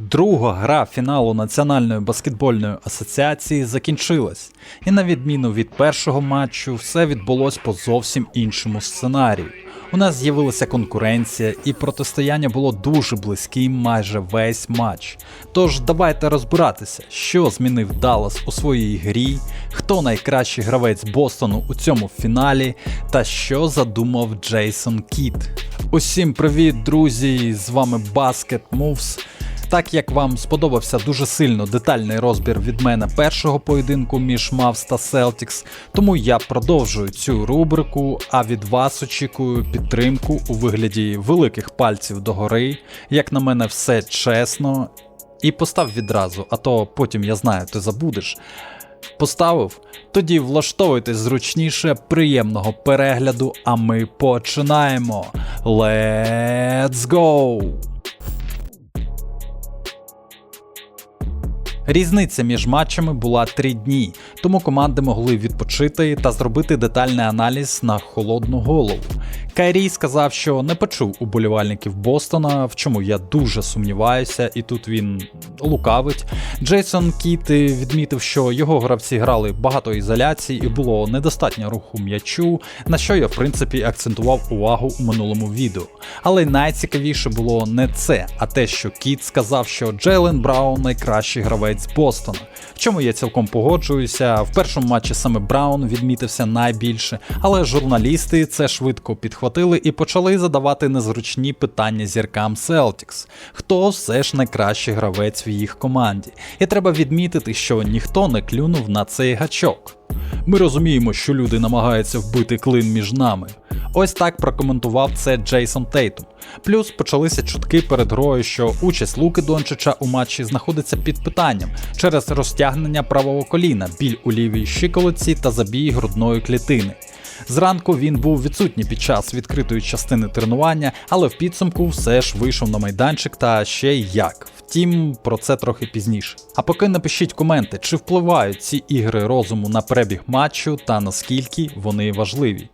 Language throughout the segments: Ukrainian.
Друга гра фіналу Національної баскетбольної асоціації закінчилась, і на відміну від першого матчу, все відбулось по зовсім іншому сценарію. У нас з'явилася конкуренція, і протистояння було дуже близьким майже весь матч. Тож давайте розбиратися, що змінив Даллас у своїй грі, хто найкращий гравець Бостону у цьому фіналі, та що задумав Джейсон Кіт. Усім привіт, друзі! З вами Basket Moves. Так як вам сподобався дуже сильно детальний розбір від мене першого поєдинку між Мавс та Celtics, тому я продовжую цю рубрику, а від вас очікую підтримку у вигляді великих пальців догори. Як на мене, все чесно. І постав відразу, а то потім я знаю, ти забудеш. Поставив? Тоді влаштовуйтесь зручніше, приємного перегляду, а ми починаємо. Let's go! Різниця між матчами була три дні, тому команди могли відпочити та зробити детальний аналіз на холодну голову. Кайрій сказав, що не почув уболівальників Бостона, в чому я дуже сумніваюся, і тут він лукавить. Джейсон Кіт відмітив, що його гравці грали багато ізоляцій і було недостатньо руху м'ячу, на що я в принципі акцентував увагу у минулому відео. Але найцікавіше було не це, а те, що Кіт сказав, що Джейлен Браун найкращий гравець Бостона. В чому я цілком погоджуюся. В першому матчі саме Браун відмітився найбільше, але журналісти це швидко підхватили і почали задавати незручні питання зіркам Celtics. Хто все ж найкращий гравець в їх команді? І треба відмітити, що ніхто не клюнув на цей гачок. Ми розуміємо, що люди намагаються вбити клин між нами. Ось так прокоментував це Джейсон Тейтум. Плюс почалися чутки перед грою, що участь Луки Дончича у матчі знаходиться під питанням через розтягнення правого коліна, біль у лівій щиколиці та забій грудної клітини. Зранку він був відсутній під час відкритої частини тренування, але в підсумку все ж вийшов на майданчик та ще як. Втім, про це трохи пізніше. А поки напишіть коменти, чи впливають ці ігри розуму на перебіг матчу та наскільки вони важливі.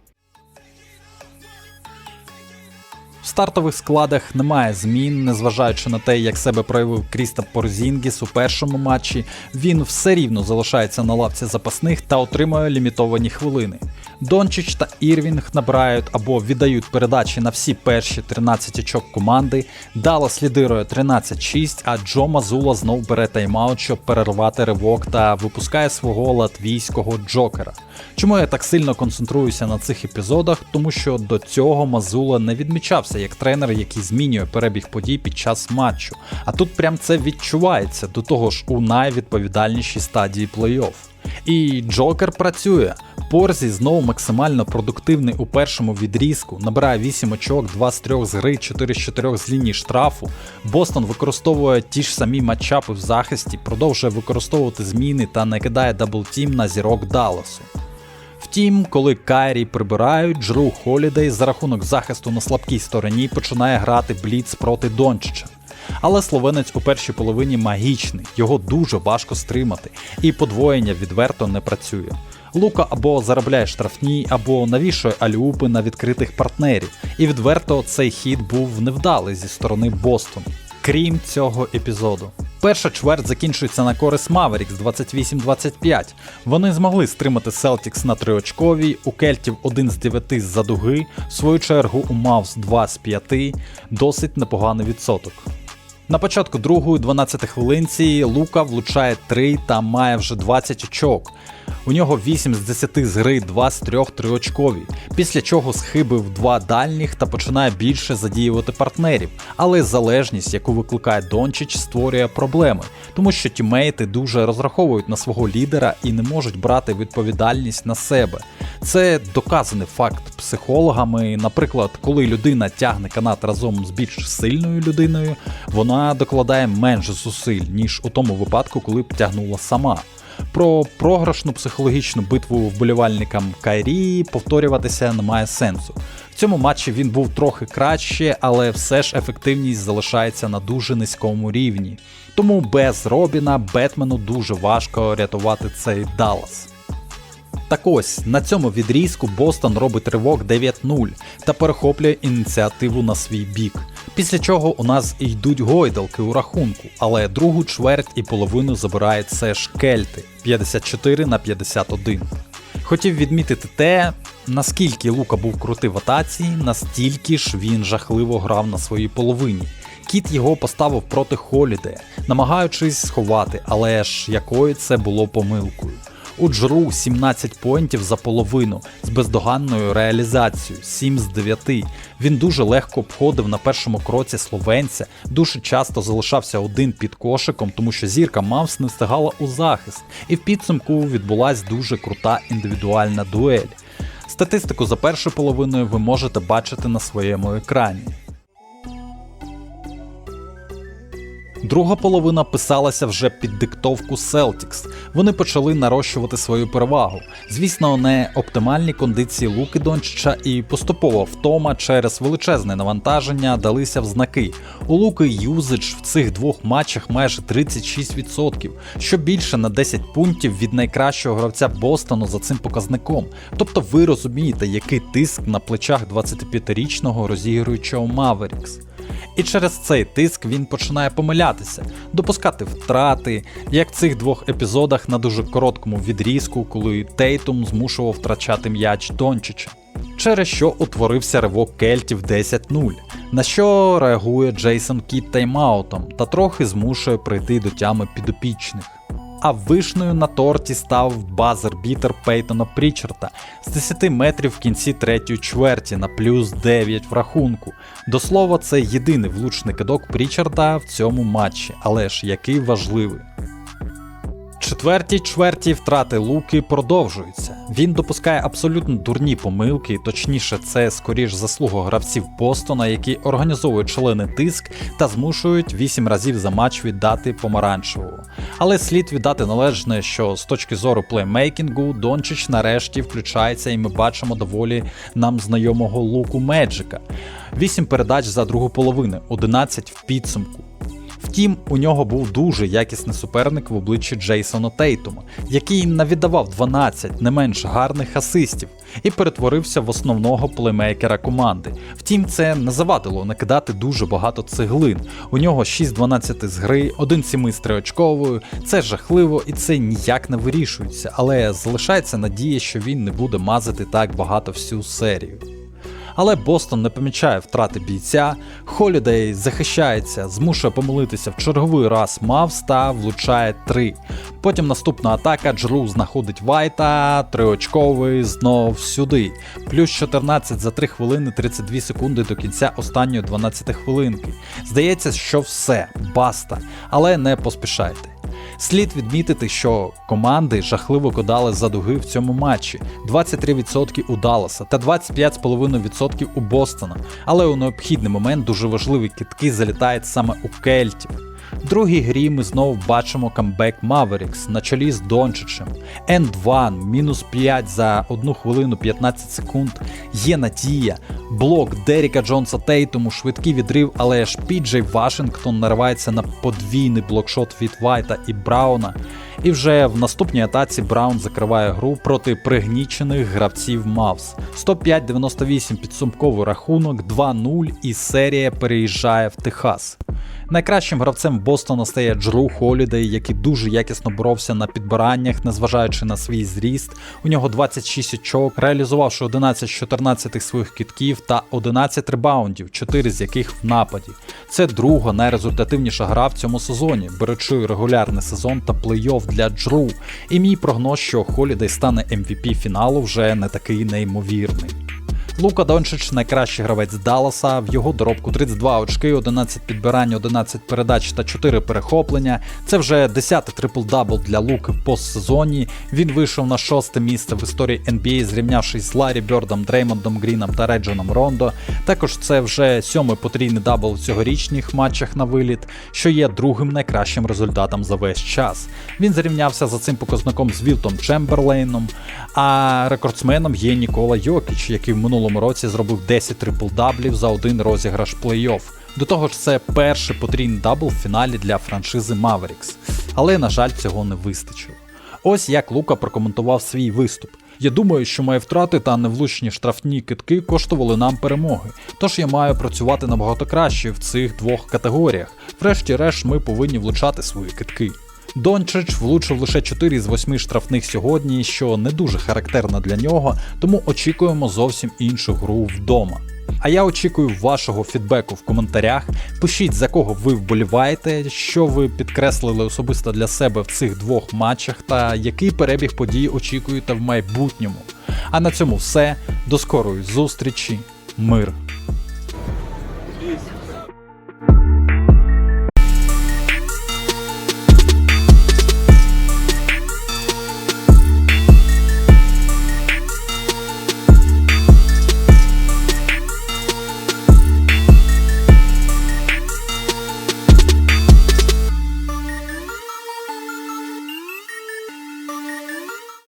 В стартових складах немає змін, незважаючи на те, як себе проявив Крістап Порзінгіс у першому матчі, він все рівно залишається на лавці запасних та отримує лімітовані хвилини. Дончич та Ірвінг набирають або віддають передачі на всі перші 13 очок команди. Даллас лідирує 13-6, а Джо Мазула знов бере тайм-аут, щоб перервати ривок та випускає свого латвійського джокера. Чому я так сильно концентруюся на цих епізодах? Тому що до цього Мазула не відмічався як тренер, який змінює перебіг подій під час матчу. А тут прям це відчувається до того ж у найвідповідальнішій стадії плей-офф. І Джокер працює. Порзі знову максимально продуктивний у першому відрізку, набирає 8 очок, 2 з 3 з гри, 4 з 4 з лінії штрафу. Бостон використовує ті ж самі матчапи в захисті, продовжує використовувати зміни та не кидає даблтім на зірок Далласу. Втім, коли Кайрі прибирають, Джру Холідей за рахунок захисту на слабкій стороні починає грати бліц проти Дончича. Але словенець у першій половині магічний, його дуже важко стримати, і подвоєння відверто не працює. Лука або заробляє штрафні, або навішує алюпи на відкритих партнерів, і відверто цей хід був невдалий зі сторони Бостону. Крім цього епізоду. Перша чверть закінчується на користь Mavericks 28-25. Вони змогли стримати Celtics на триочковій, у Кельтів 1 з 9 з-за дуги, в свою чергу у Mavs 2 з 5, досить непоганий відсоток. На початку другої 12 хвилинці Лука влучає 3 та має вже 20 очок. У нього 8 з 10 з гри, 2 з 3 триочкові, після чого схибив 2 дальніх та починає більше задіювати партнерів. Але залежність, яку викликає Дончич, створює проблеми, тому що тімейти дуже розраховують на свого лідера і не можуть брати відповідальність на себе. Це доказаний факт психологами. Наприклад, коли людина тягне канат разом з більш сильною людиною, вона докладає менше зусиль, ніж у тому випадку, коли б тягнула сама. Про програшну психологічну битву вболівальникам Кайрі повторюватися немає сенсу. В цьому матчі він був трохи краще, але все ж ефективність залишається на дуже низькому рівні. Тому без Робіна Бетмену дуже важко рятувати цей Даллас. Так ось на цьому відрізку Бостон робить ривок 9-0 та перехоплює ініціативу на свій бік. Після чого у нас йдуть гойдалки у рахунку, але другу чверть і половину забирають все ж кельти 54 на 51. Хотів відмітити те, наскільки Лука був крутий в атаці, настільки ж він жахливо грав на своїй половині. Кіт його поставив проти Холідея, намагаючись сховати, але ж якою це було помилкою. У Джру 17 поінтів за половину з бездоганною реалізацією 7 з 9. Він дуже легко обходив на першому кроці словенця, дуже часто залишався один під кошиком, тому що зірка Мавс не встигала у захист, і в підсумку відбулась дуже крута індивідуальна дуель. Статистику за першу половиною ви можете бачити на своєму екрані. Друга половина писалася вже під диктовку Celtics. Вони почали нарощувати свою перевагу. Звісно, не оптимальні кондиції Луки Дончича і поступово втома через величезне навантаження далися в знаки. У Луки юзидж в цих двох матчах майже 36%, що більше на 10 пунктів від найкращого гравця Бостону за цим показником. Тобто ви розумієте, який тиск на плечах 25-річного розігруючого Mavericks. І через цей тиск він починає помилятися, допускати втрати, як в цих двох епізодах на дуже короткому відрізку, коли Тейтум змушував втрачати м'яч Дончича. Через що утворився ривок кельтів 10-0, на що реагує Джейсон Кіт тайм-аутом та трохи змушує прийти до тями підопічних. А вишнею на торті став базер-бітер Пейтона Прічарта з 10 метрів в кінці третьої чверті на плюс 9 в рахунку. До слова, це єдиний влучний кидок Прічарда в цьому матчі, але ж який важливий. Четвертій чверті втрати Луки продовжуються. Він допускає абсолютно дурні помилки, точніше, це скоріш заслуга гравців Бостона, які організовують шалений тиск та змушують 8 разів за матч віддати помаранчеву. Але слід віддати належне, що з точки зору плеймейкінгу Дончич нарешті включається, і ми бачимо доволі нам знайомого луку Меджика. 8 передач за другу половину, 11 в підсумку. Втім, у нього був дуже якісний суперник в обличчі Джейсона Тейтума, який навіддавав 12 не менш гарних асистів і перетворився в основного плеймейкера команди. Втім, це не завадило накидати дуже багато цеглин. У нього 6-12 з гри, 1 7 з триочковою. Це жахливо і це ніяк не вирішується, але залишається надія, що він не буде мазати так багато всю серію. Але Бостон не помічає втрати бійця, Холідей захищається, змушує помилитися в черговий раз Мавс та влучає 3. Потім наступна атака Джру знаходить Вайта, триочковий знов сюди. Плюс 14 за 3 хвилини 32 секунди до кінця останньої 12 хвилинки. Здається, що все, баста, але не поспішайте. Слід відмітити, що команди жахливо кидали за дуги в цьому матчі: 23% у Далласа та 25,5% у Бостона. Але у необхідний момент дуже важливі китки залітають саме у Кельтів. В другій грі ми знову бачимо камбек Mavericks на чолі з Дончичем. End 1, мінус 5 за 1 хвилину 15 секунд. Є надія. Блок Деріка Джонса Тейтому, швидкий відрив, але ж Піджей Вашингтон наривається на подвійний блокшот від Вайта і Брауна. І вже в наступній атаці Браун закриває гру проти пригнічених гравців Мавс. 105-98 підсумковий рахунок, 2-0 і серія переїжджає в Техас. Найкращим гравцем Бостона стає Джру Холідей, який дуже якісно боровся на підбираннях, незважаючи на свій зріст. У нього 26 очок, реалізувавши 11 з 14 своїх кітків та 11 ребаундів, 4 з яких в нападі. Це друга найрезультативніша гра в цьому сезоні, беручи регулярний сезон та плей-офф для Джру. І мій прогноз, що Холідей стане MVP фіналу, вже не такий неймовірний. Лука Дончич найкращий гравець Далласа, в його доробку 32 очки, 11 підбирань, 11 передач та 4 перехоплення. Це вже 10-й трипл-дабл для Луки в постсезоні. Він вийшов на шосте місце в історії NBA, зрівнявшись з Ларі Бьордом, Дреймондом Гріном та Реджоном Рондо. Також це вже сьомий потрійний дабл в цьогорічних матчах на виліт, що є другим найкращим результатом за весь час. Він зрівнявся за цим показником з Вілтом Чемберлейном, а рекордсменом є Нікола Йокіч, який в минулому році зробив 10 трипл-даблів за один розіграш плей-офф. До того ж, це перший потрійний дабл в фіналі для франшизи Mavericks. Але, на жаль, цього не вистачило. Ось як Лука прокоментував свій виступ. Я думаю, що мої втрати та невлучні штрафні китки коштували нам перемоги. Тож я маю працювати набагато краще в цих двох категоріях. Врешті-решт, ми повинні влучати свої китки. Дончич влучив лише 4 з 8 штрафних сьогодні, що не дуже характерно для нього, тому очікуємо зовсім іншу гру вдома. А я очікую вашого фідбеку в коментарях. Пишіть за кого ви вболіваєте, що ви підкреслили особисто для себе в цих двох матчах, та який перебіг подій очікуєте в майбутньому. А на цьому все. До скорої зустрічі, мир